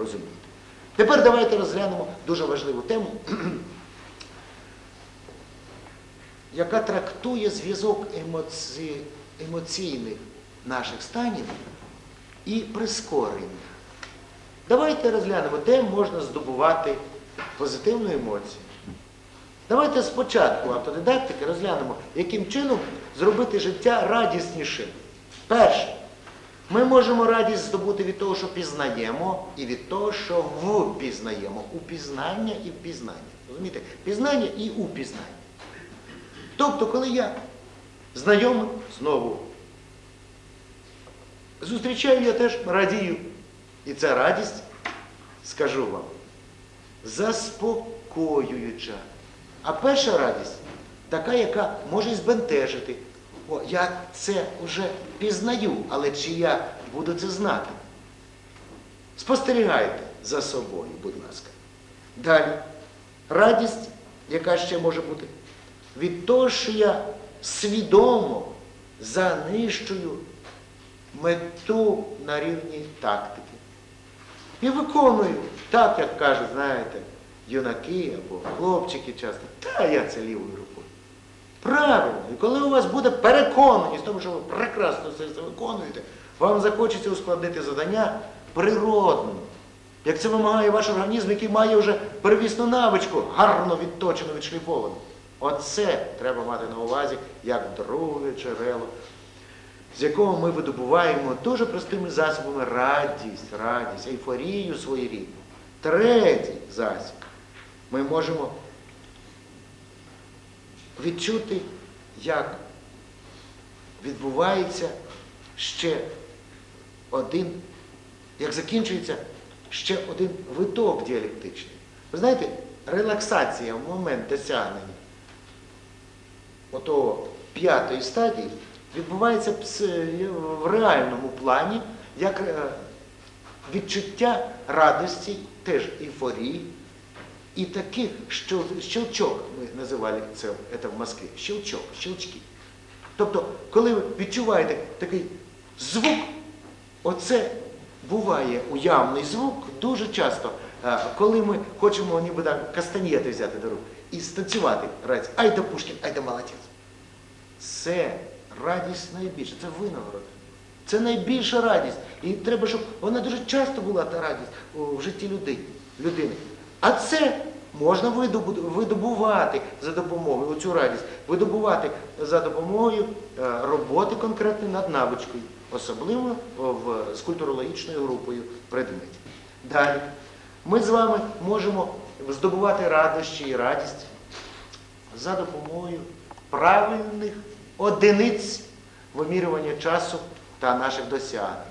розуміти. Тепер давайте розглянемо дуже важливу тему, яка трактує зв'язок емоці... емоційних наших станів і прискорення. Давайте розглянемо, де можна здобувати позитивну емоцію. Давайте спочатку автодидактики розглянемо, яким чином зробити життя радіснішим. Перше, ми можемо радість здобути від того, що пізнаємо, і від того, що впізнаємо. Упізнання і впізнання. Розумієте? Пізнання і упізнання. Тобто, коли я знайомий, знову зустрічаю, я теж радію. І ця радість, скажу вам, заспокоююча. А перша радість така, яка може збентежити. О, я це вже пізнаю, але чи я буду це знати? Спостерігайте за собою, будь ласка. Далі. Радість, яка ще може бути, від того, що я свідомо занищую мету на рівні тактики. І виконую, так, як кажуть, знаєте, юнаки або хлопчики часто, та я це лівою рукою. Правильно, і коли у вас буде переконаність в тому, що ви прекрасно все це виконуєте, вам захочеться ускладнити завдання природно. Як це вимагає ваш організм, який має вже первісну навичку, гарно відточену, відшліфовану. Оце треба мати на увазі як друге джерело, з якого ми видобуваємо дуже простими засобами радість, радість, ейфорію своєрідну. Третій засіб. Ми можемо відчути, як відбувається ще один, як закінчується ще один виток діалектичний. Ви знаєте, релаксація в момент досягнення отого п'ятої стадії відбувається в реальному плані як е, відчуття радості, теж ейфорії, і таких що, щелчок, ми називали це, це в Москві, щелчок, щелчки. Тобто, коли ви відчуваєте такий звук, оце буває уявний звук дуже часто, коли ми хочемо ніби так кастаньєти взяти до рук і станцювати радість. Ай да Пушкін, ай да молодець. Це радість найбільша, це винагорода. Це найбільша радість. І треба, щоб вона дуже часто була та радість у- житті людини. А це можна видобувати за допомогою, оцю радість, видобувати за допомогою е, роботи конкретно над навичкою, особливо в, з культурологічною групою предметів. Далі. Ми з вами можемо здобувати радощі і радість за допомогою правильних одиниць вимірювання часу та наших досягнень.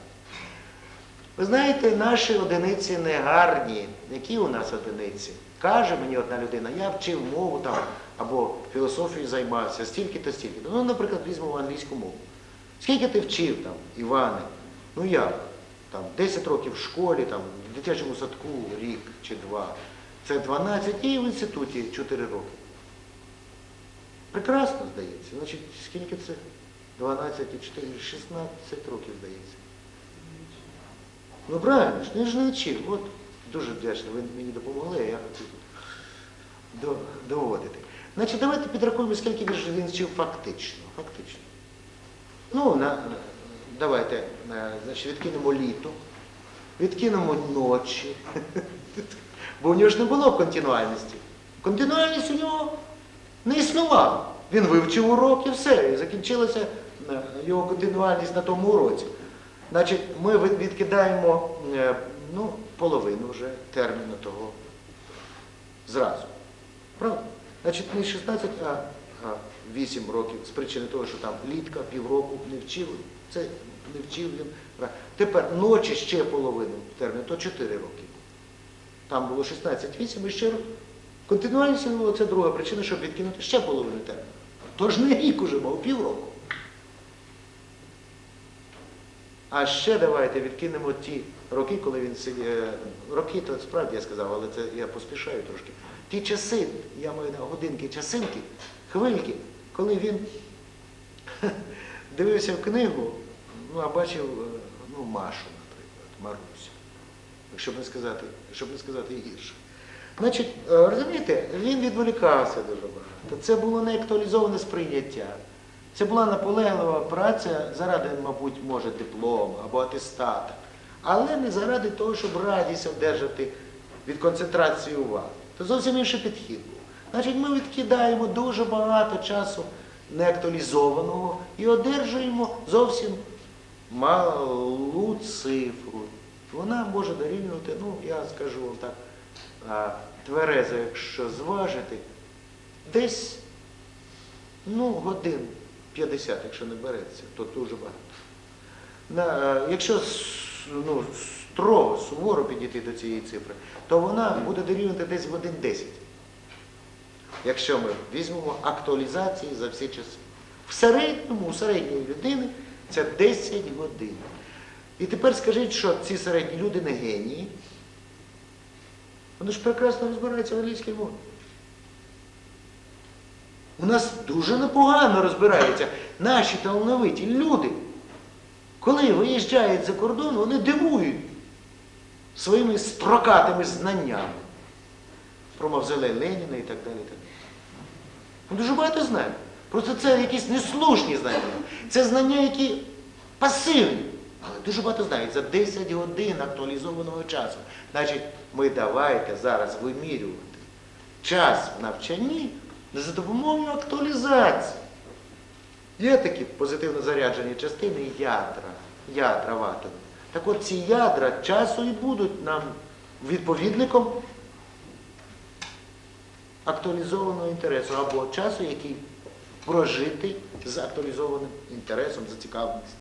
Ви знаєте, наші одиниці не гарні. Які у нас одиниці? Каже мені одна людина, я вчив мову там або філософію займався, стільки-то, стільки-то. Ну, наприклад, візьмемо англійську мову. Скільки ти вчив там, Іване? Ну як? Там 10 років в школі, там, в дитячому садку рік чи два. Це 12 і в інституті 4 роки. Прекрасно, здається. Значить, скільки це? 12 і 4, 16 років, здається. Ну правильно ж, я ж не вчив. От дуже вдячний, ви мені допомогли, а я хотів до- доводити. Значить, давайте підрахуємо, скільки ж він вчив фактично. фактично. Ну, на, давайте, значить, відкинемо літо, відкинемо ночі. Бо в нього ж не було континуальності. Континуальність у нього не існувала. Він вивчив урок і все, і закінчилася е, його континуальність на тому уроці. Значить, ми відкидаємо е, ну, половину вже терміну того зразу. Правда? Значить, не 16, а, а 8 років з причини того, що там літка, півроку не вчив. Це не вчив він. Тепер ночі ще половину терміну, то 4 роки. Там було 16-8 і ще. Континуальність це друга причина, щоб відкинути ще половину терміну. Тож не рік уже, мав півроку. А ще давайте відкинемо ті роки, коли він сидів. Роки, то справді я сказав, але це я поспішаю трошки. Ті часи, я маю на годинки, часинки, хвильки, коли він дивився в книгу, ну, а бачив е, ну, Машу, наприклад, Марусю. щоб не сказати, щоб не сказати гірше. Значить, е, розумієте, він відволікався дуже багато. Це було не актуалізоване сприйняття. Це була наполеглива праця заради, мабуть, може, диплому або атестата, але не заради того, щоб радість одержати від концентрації уваги. Це зовсім інший підхід був. Значить, ми відкидаємо дуже багато часу неактуалізованого і одержуємо зовсім малу цифру. Вона може дорівнювати, ну, я скажу вам так, тверезо, якщо зважити, десь ну, годин 50, якщо не береться, то дуже багато. На, е, якщо ну, строго, суворо підійти до цієї цифри, то вона буде дорівнювати десь годин 10. Якщо ми візьмемо актуалізації за всі часи. В середньому, у середньої людини це 10 годин. І тепер скажіть, що ці середні люди не генії. Вони ж прекрасно розбираються в англійській мові. У нас дуже непогано розбираються наші талановиті люди. Коли виїжджають за кордон, вони дивують своїми строкатими знаннями про мавзолей Леніна і так далі. і. Дуже багато знають. Просто це якісь неслушні знання. Це знання, які пасивні. Але дуже багато знають за 10 годин актуалізованого часу. Значить, ми давайте зараз вимірювати час в навчанні за допомогою актуалізації. Є такі позитивно заряджені частини ядра, ядра в атомі. Так от ці ядра часу і будуть нам відповідником актуалізованого інтересу або часу, який прожитий з актуалізованим інтересом, зацікавленістю.